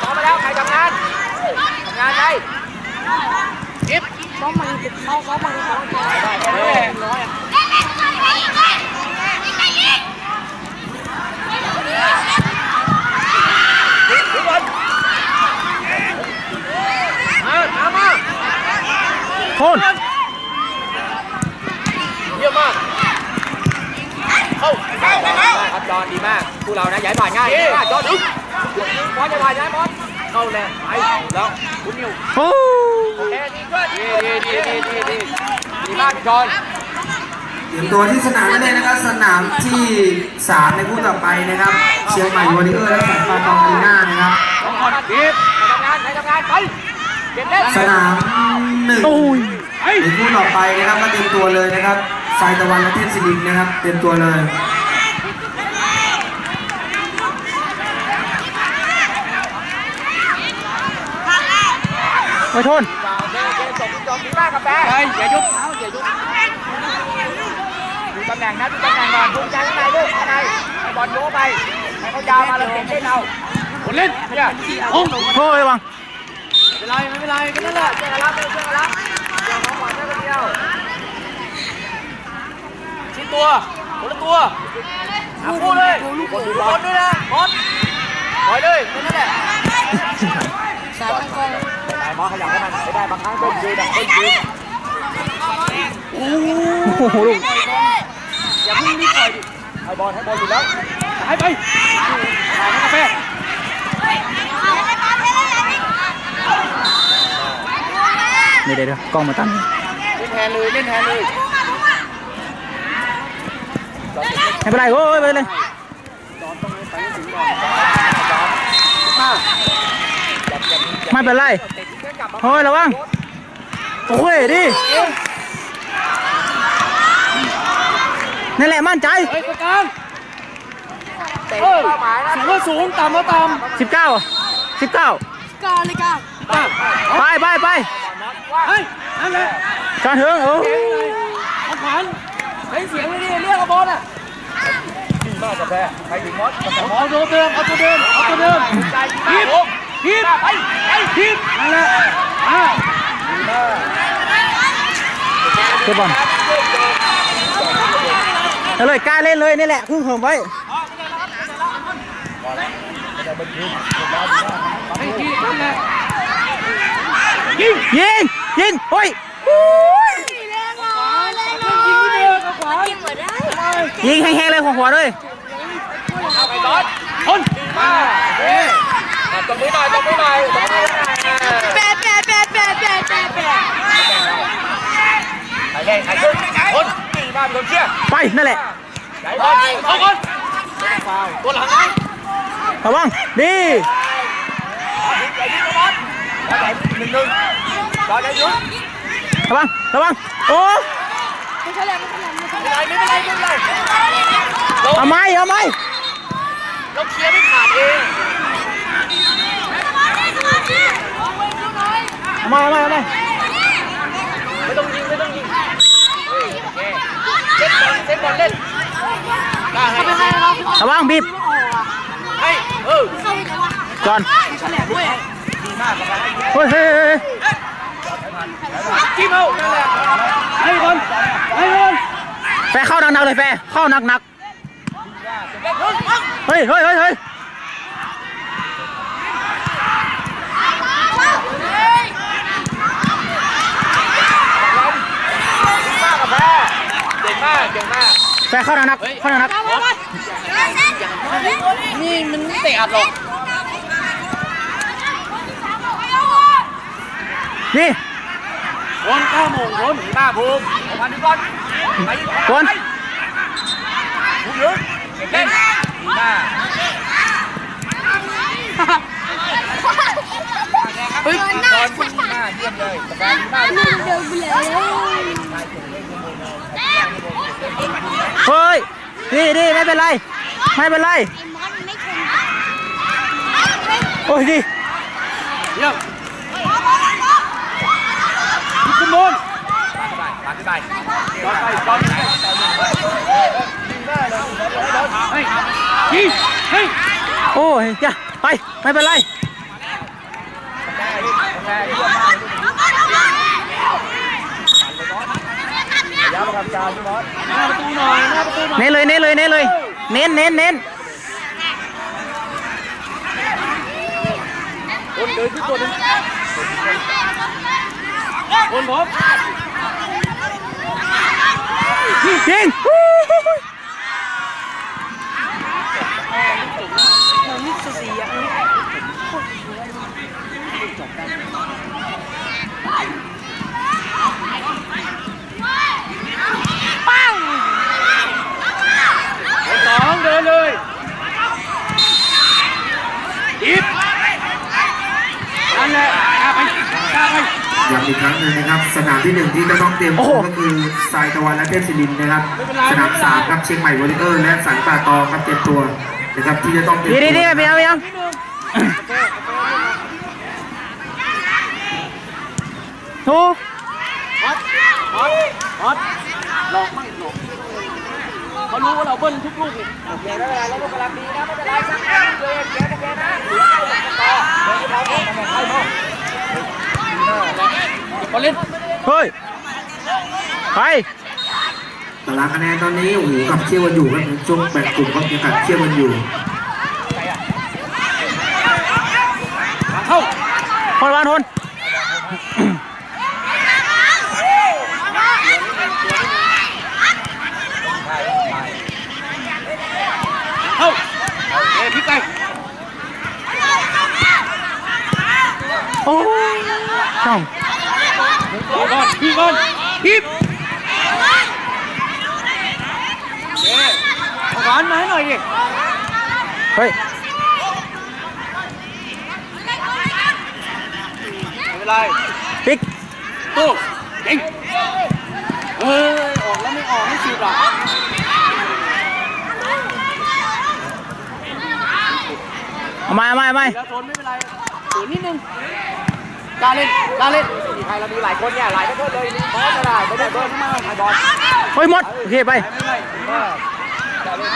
ซ้อมมาแล้วใครทำงานทำงานใครยิบซ้อมมันเขาซ้อมมันเขาซ้อมได้เลยร้อยอะยิงบอลมาตามมาโทษเยี่ยมมาก เข้า เข้าครับจอนดีมากผู้เรานะย้ายผ่านง่ายดีมากจอนดึง บอลจะผ่านย้ายบอลเข้าเลยไปแล้วคุณนิวโอ้โอเคดีขึ้นดีดีดีดีดีดีมากพี่จอนเตรียมตัวที่สนามนั่นเองนะครับสนามที่สามในคู่ต่อไปนะครับ เชียงใหม่วอริเออร์และสันปาตองอารีนานะครับทำงานดีทำงานใครทำงานไปเก็บเล่นสนามหนึ่งโอ้ยในคู่ต่อไปนะครับก็เตรียมตัวเลยนะครับสายตะวันและเทพศิรินทร์นะครับ เตรียมตัวเลย ไม่โทษโอเคโอเคจบจบดีมากกาแฟอย่ายุบเท้าอย่ายุบดูตำแหน่งนะดูตำแหน่งก่อนดูใจข้างในด้วยข้างในให้บอลโยกไปให้เขายาวมาเราเก็บเล่นเอาคนเล่นเนี่ยโอ้โทษระวังไม่เป็นไรไม่เป็นไรก็นั่นแหละเจอกันรับเจอกันรับเดี๋ยวน้องหวานได้คนเดียวชิ้นตัวคนละตัวอะพูดเลยบอลดูบอลด้วยนะบอลปล่อยเลยแค่นั้นแหละสายมันกองไป บอลขยับให้มันไม่ได้บางครั้งต้นยืนดับต้นยืนโอ้โหลูกอย่าเพิ่งรีบปล่อยดิให้บอลให้บอลอยู่แล้วให้ไปถ่ายกาแฟเดี๋ยวเดี๋ยวยกล้องมาตั้งเล่นแทนเลยเล่นแทนเลยไม่เป็นไรโอ้ยไม่เป็นไรจอนต้องไปให้ถึงก่อนจอนมาอย่าอย่ามีอย่าไม่เป็นไร เตะทิ้งให้กลับมาโอ้ยระวังโอ้ยดินั่นแหละมั่นใจเฮ้ยตรงกลางเตะเป้าหมายนะสูงก็สูงต่ำก็ต่ำสิบเก้าสิบเก้ากาเลยกาไปไปไปเฮ้ยนั่นแหละจอนเถิงโอ้เอาขวานเฮ้ยเสียงเลยดิเรียกเอาบอลอะดีมากกาแฟใครถึงมอสเอาตัวเดิมเอาตัวเดิมเอาตัวเดิมทีบ ทีบไปไปทีบนั่นแหละอ่าดีมากเก็บบอลเอาเลยกล้าเล่นเลยนี่แหละคือเหิมไว้ให้ทีบนั่นแหละยิงยิงยิงโอ้ยแรงอะแรงยิงที่เดิมเอาขวานกินหมดได้ยิงแห้งๆเลยหัวหัวเลยเอาไปก่อนคนดีมากโอเคต บมือหน่อยตบมือหน่อยตบมือหน่อยแปะแปะแปะแปะแปะแปะแปะใครเล่นใครขึ้นคนดีมาก เป็นคนเชี่ยไปนั่นแหละไหนบอาคนตัวหลังนะระวังดีใจดีบอลบอลไหนหนึ่งหนึ่งบอลไหนยุบระวังระวังโอ้ไม่ใช่แรงไม่ใช่แรงไมไม่เป็นไรไม่เป็นไรไม่เป็นไรเราเอามามเราไม่ขาดเอามาไม่ต้องยิงไม่ต้องยิงเซ็ตบอลเซ็ตบอลเล่นได้ให้ไม่ใช่เราระวังบีบไอ้เออจอนเว้ยดีมากครับเฮ้ยเฮ้ยเฮ้ยจิ้มเอานั่นแหละให้คนให้คนแฟเข้าหนักๆเลยแฟเข้าหนักๆเฮ้ยเฮ้ยเฮ้ยเฮ้ย ดี มากกับแพ้เก่งมากเก่งมากแฟเข้าหนักๆเข้าหนักนี่มันไม่เตะอัดหรอกๆนี่คนก้าโมงคนดีมากภูมิเอาพันดีก่อนไปคนภูมิเยอะเล่นดีมากเฮ้ยตอนดีมากเยี่ยมเลยกาแฟดีมากนี่เดินไปเลย เฮ้ยดีดีไม่เป็นไร ไม่เป็นไรไอ้มอสไม่คงโอ้ยดีเยี่ยมขึ้นบนปาขึ้นไปจอดไปจอดไปเฮ้ยยิงเฮ้ยโอ้ยจ้ะไป ไม่เป็นไร แพ้เยี่ยมมากพยายามมาทำการพี่บอสหน้าประตูหน่อยหน้าประตูหน่อยเน้นเลยเน้นเลยเน้นเลยเน้นเน้นเน้นคนเดินที่ตัวนึงคนพบยิง มันมิสสีอะ คนสองเดินเลยอีฟนั่นแหละกล้าไปกล้าไป ย้ำอีกครั้งหนึ่งนะครับ สนามที่หนึ่งที่จะต้อง เตรียมตัวก็คือทรายตะวันและเทพศิรินทร์นะครับ สนามสามครับเชียงใหม่วอริเออร์และสันป่าตองครับเตรียมตัวนะครับที่จะต้องเตรียมดีตัวดีดีไปยังไปยังถูกฮอตฮอตฮอตหลอกมั่งหลอกเขารู้ว่าเราเบิ้ลทุกลูกนี่โอเคไม่เป็นไรแล้วลูกกำลังดีนะไม่เป็นไรสักแค่ตัวเองเกียร์โอเคนะเหลือแค่หลังต่อเดินที่เราบอกกันให้พ่อพอเล่น เฮ้ย ไปตารางคะแนนตอนนี้โอ้โหกับเชี่ยวกันอยู่ครับในช่วงแบ่งกลุ่มก็ยังกับเชี่ยวกันอยู่เข้าคนวานทนเข้าเอ้พลิกไปโอ้ช่องพี่ก่อน พี่ก่อนพี่เอ๊เอาหวานมาให้หน่อยดิ เฮ้ยไม่เป็นไรปิกตู้เก่งเอ้ย ออกแล้วไม่ออกไม่สิบหรอกเอาไม่เอาไม่เอาไม่แล้วโซนไม่เป็นไรศูนย์นิดนึงก ล้าเล่นกล้าเล่นมีใครเรามีหลายคนเนี่ยหลายคนเลยบอลก็ได้ไม่ได้เบิร์นมากใครบอลเฮ้ยหมดโอเคไปไม่เป็นไรก็กล้าเล่น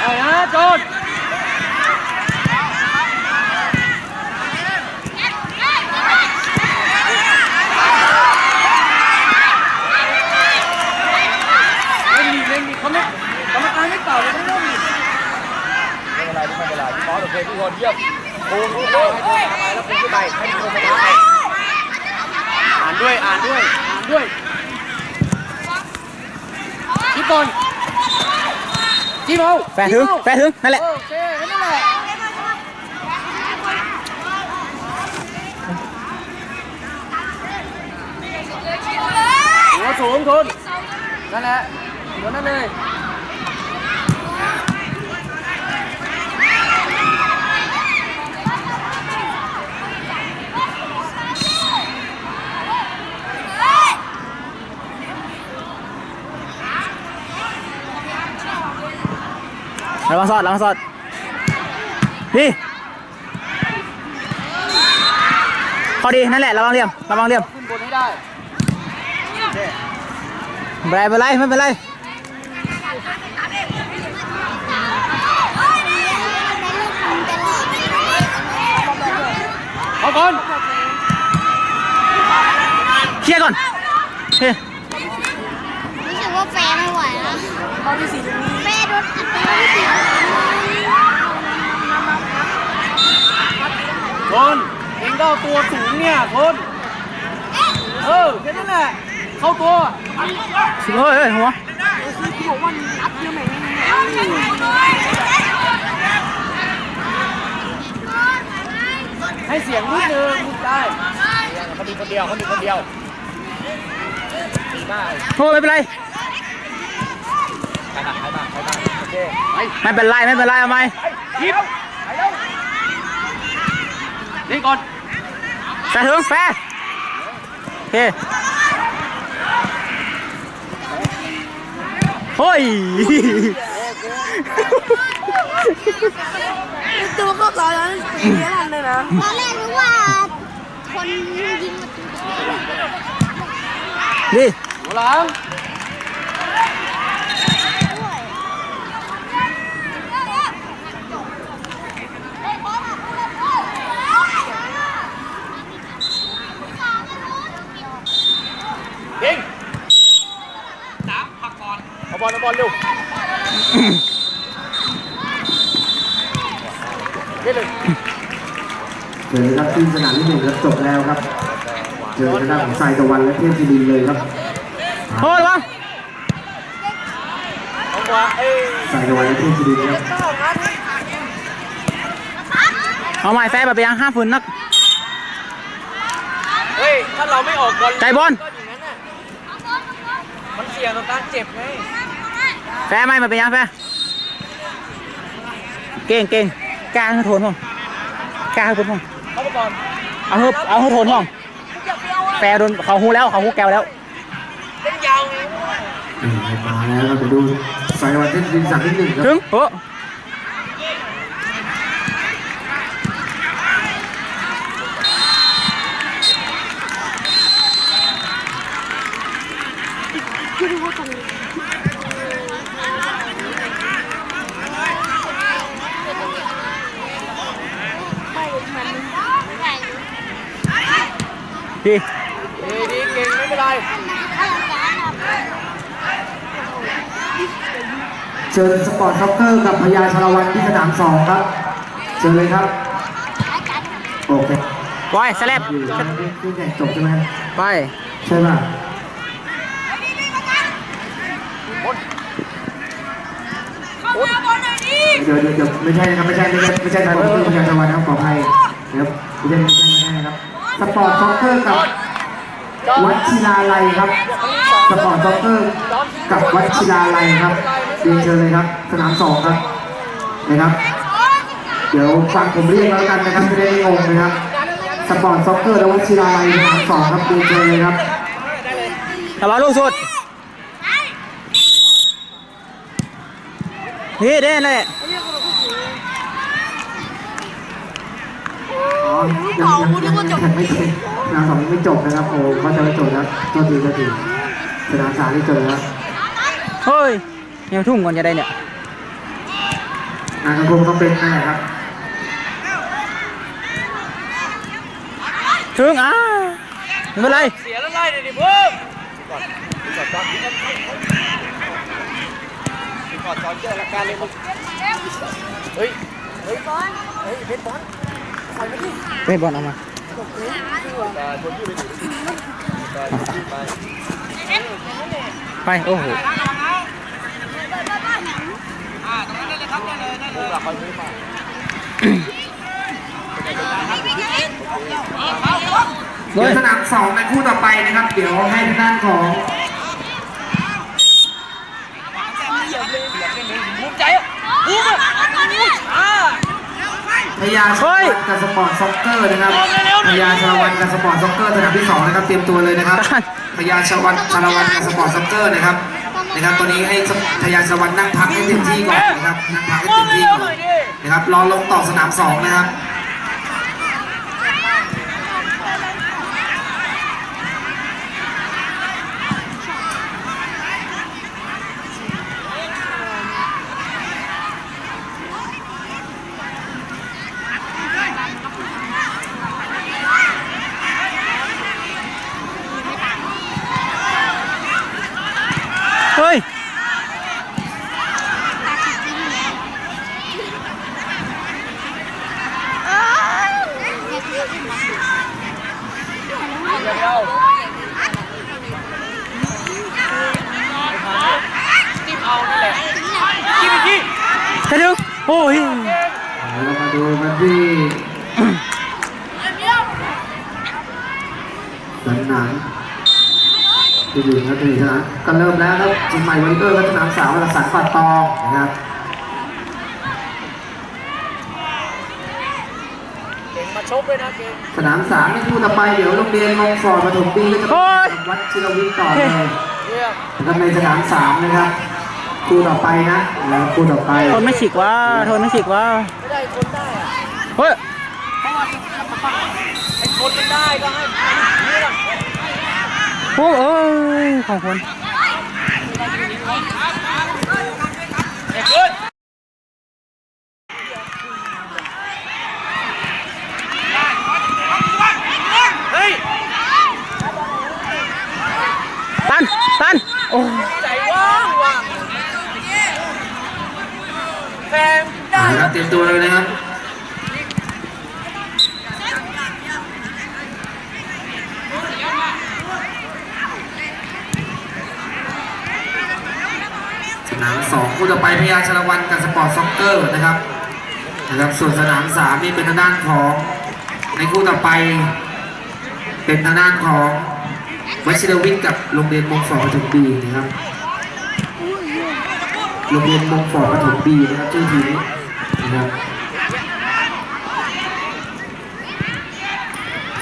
เอาฮะโจนเล่นดีเล่นดีเขาไม่กรรมการไม่เป่าเลยไม่ต้องมีไม่เป็นไรไม่เป็นไรพี่บอสโอเคพี่คนเยี่ยมโอ้โหให้คนทำไปแล้วคุณขึ้นไปให้คนมาทำไปอ่านด้วย อ่านด้วยอ่านด้วยจิ๊บก่อนจิ๊บเอาแฟร์ถึงแฟร์ถึงนั่นแหละโอเคนั่นแหล หัวสูงทุนนั่นแหละหัวนั่นเลยระวังสอดระวังสอดดีพอดีนั่นแหละระวังเหลี่ยมระวังเหลี่ยมขึ้นบนให้ได้ไม่เป็นไรไม่เป็นไรเอาก่อนเคลียร์ก่อนโอเครู้สึกว่าแฟนไม่ไหวแล้วตอนที่สี่แม่โดน อัดไปแล้วที่สี่คนเองก็เอาตัวสูงเนี่ยคนเออแค่นั้นแหละเข้าตัวเฮ้ยเฮ้ยหัวที่บอกว่าอัดเยอะไหมให้เสียงนิดนึงได้เขามีคนเดียวเขามีคนเดียวดีมากโอ้ไม่เป็นไร ไปมาไปมาไปมาโอเคไปไม่เป็นไรไม่เป็นไรเอาไหมยิบไปแล้วเล่นก่อนแฟร์ถึงแฟร์โอเคเฮ้ยตัวก็ตอนนั้นสีเนี้ยเลยนะตอนแรกนึกว่าคนยิงประตูดีหัวหลัง เก่งสามพักก่อนเอา บอลเอาบอลเร็วเล่นเลยเจอครับที่สนามที่หนึ่งครับจบแล้วครับ เจอทางด้านของสายตะวันและเทพศิรินเลยครับโทษวะสายตะวันและเทพศิรินครับเอาใหม่แฟร์แบบไปยังห้าฝืนนักเฮ้ยถ้าเราไม่ออกบอลใจบอลมันเสี่ยงต่อการเจ็บไง แฟร์ไม่มาไปยังแฟร์เก่งเก่งกล้าให้โทนห้องกล้าให้โทนห้องเข้าไปก่อนเอาเถอะเอาให้โทนห้องแฟร์โดนเขาหูแล้วเขาหูแก้วแล้วเล่นยาวไงเออมาแล้วครับไปดูสายตะวันเทพศิรินทร์สนามที่หนึ่งครับถึงโอ้คือดูว่าตรงนี้ไม่มันแข่ง ดี ดีดีเก่งไม่เป็นไร เชิญสปอร์ตซ็อกเกอร์กับพญาชาละวันที่สนามสองครับเชิญเลยครับโอเคบอยสแลบอยู่ที่คู่แข่งจบใช่ไหมครับไปใช่ป่ะเดี๋ยวเดี๋ยวเดี๋ยวไม่ใช่นะครับไม่ใช่ไม่ใช่ไม่ใช่สปอร์ตซ็อกเกอร์พญาชาละวันนะครับขออภัยนะครับไม่ใช่ไม่ใช่ไม่ใช่นะครับสปอร์ตซ็อกเกอร์กับวัชิราลัยครับสปอร์ตซ็อกเกอร์กับวัชิราลัยครับ เรียนเชิญเลยครับ สนามสองครับนะครับ เดี๋ยวฟังผมเรียกแล้วกันนะครับจะได้ไม่งงนะครับสปอร์ตซ็อกเกอร์และวัชิราลัยสนามสองครับเรียนเชิญเลยครับตลอดลูกสุดนี่เด่นเลยอ๋อยังยังยังยังแข่งไม่เสร็จสนามสองยังไม่จบนะครับโอ้เขาจะไม่จบนะครับโทษทีโทษทีสนามสามนี่จบแล้วเฮ้ย ยังทุ่งก่อนจะได้เนี่ยงานกระพงต้องเป็นนั่นแหละครับถึงอ่าไม่เป็นไรเสียแล้วไล่เลยดิเพิ่มก่อนก่อนก่อนก่อนก่อนเจอละการเลยมึงเฮ้ยเฮ้ยบอลเฮ้ยเพชรบอลคอยมาดิไปบอลเอามาแต่คนที่ไปดูแต่คนที่ไปไปโอ้โห ลูกหลักคอยนี้มาเฮ้เดี๋ยยวสนามสองในคู่ต่อไปนะครับ เดี๋ยวให้ทางด้านของภูมิใจอะภูมิอะอ่าพญาชาละวันกับสปอร์ตซ็อกเกอร์นะครับพญาชาละวันกับสปอร์ตซ็อกเกอร์สนามที่สองนะครับเตรียมตัวเลยนะครับพญาชาวันชาละวันกับสปอร์ตซ็อกเกอร์นะครับ นะครับตัวนี้ให้ทยาสวรรค์นั่งพักให้เต็มที่ก่อนนะครับนั่งพักให้เต็มที่ก่อนนยดินะครับรอลงต่อสนามสองนะครับ เฮ้ย เดี๋ยวจิ้มเอานั่นแหละจิ้มอีกที จะถึงโอ้ยเรามาดูกันที่สนามที่อยู่ครับที่สนามก็เริ่มแล้วครับเชียงใหม่วันเกอร์และสนามสามวรสันปัดตองนะครับมาชกด้วยนะเก่งสนามสามในคู่ต่อไปเดี๋ยวโรงเรียนมงฟอร์ดปฐมปีก็จะวัดชิรวิทย์ต่อเลยเยี่ยมนะครับในสนามสามนะครับ คู่ต่อไปนะแล้วคู่ต่อไปทนไม่ฉีกว่าทนไม่ฉีกว่าได้คนได้อะเฮ้ยไอ้คนมันได้ก็ให้นี่แหละพวกเอ้ยของคนเด็กขึ้นเฮ้ย แฟนได้ นะครับเตัวเลยนะครับสนามสองคู่ต่อไปพยาชลวันกับสปอร์ตซ็อกเกอร์นะครับนะครับส่วนสนามสามนี่เป็นทางด้านของในคู่ต่อไป เป็นทางด้านของวัชิรวิทย์กับโรงเรียนมงฟอร์ปฐมบีนะครับโรงเรียนมงฟอปฐมบีนะครับชื่อทีม นี้นะครับ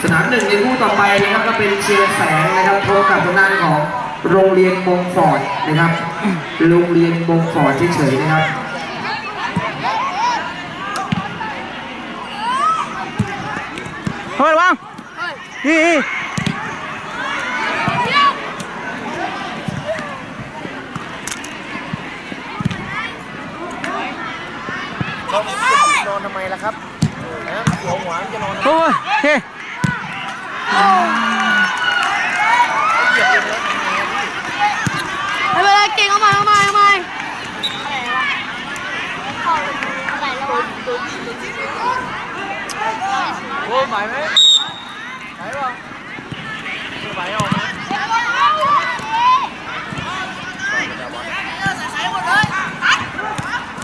สนามหนึ่งในคู่ต่อไปนะครับก็เป็นเชียร์แสงนะครับพบกับทางด้านของโรงเรียนมงฟอร์ดนะครับ โรงเรียนมงฟอร์ดเฉยๆนะครับเฮ้ยระวังนี่นี่นอนทำไมล่ะครับนะหัวหวานจะนอนโอ้ยเฮ้ไม่เป็นไรเก่งเอาใหม่เอาใหม่เอาใหม่อะไรแล้ววะโอ้ไหวไหมไหวเปล่าไม่ไหวออกนะ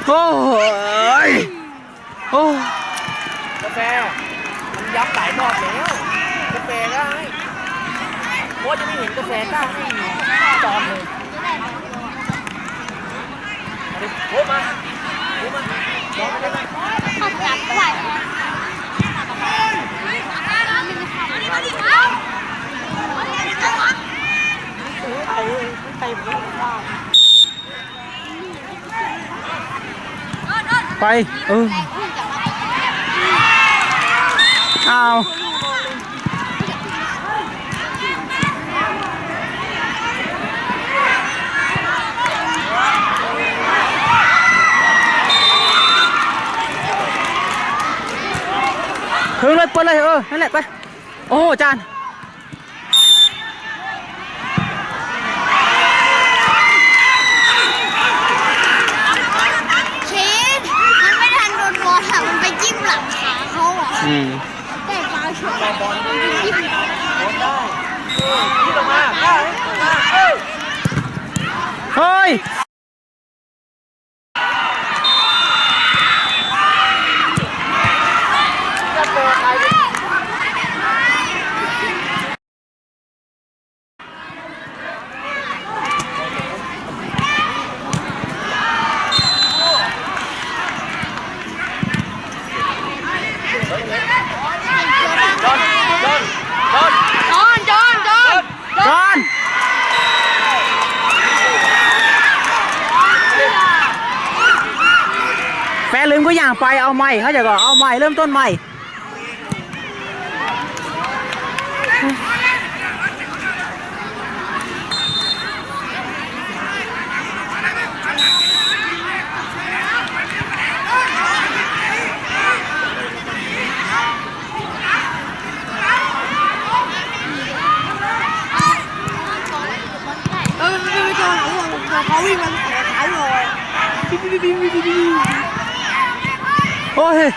โอ้ย โอ้กาแฟมันยับหลายรอบแล้วกาแฟได้โค้ชจะไม่เห็นกาแฟตั้งให้จอมเลยโค้ชมาโค้ชมาจอมไปเลยขับจับไหวไอ้ไอ้ผมว่าไป เออ อาถึงเลยเปิดเลยเออ นั่นแหละไป โอ้จานชีสมันไม่ทันโดนบอลอะมันไปจิ้มหลังขาเขาอะอืมแต่ฟาวชุดบอลมันไปจิ้มหลังโค้ชได้เออที่ลงมาได้ลงมาเฮ้ย กาแฟใครเป็น จอนจอนจอน จอนจอนจอน จอนแฟนลืมก็อ ย่างไปเอาใหม่เขาจะก็เอาใหม่เริ่มต้นใหม่เออไม่ไม่จอนเขาเขาวิ่งมันแขนขาลอย โอ้ย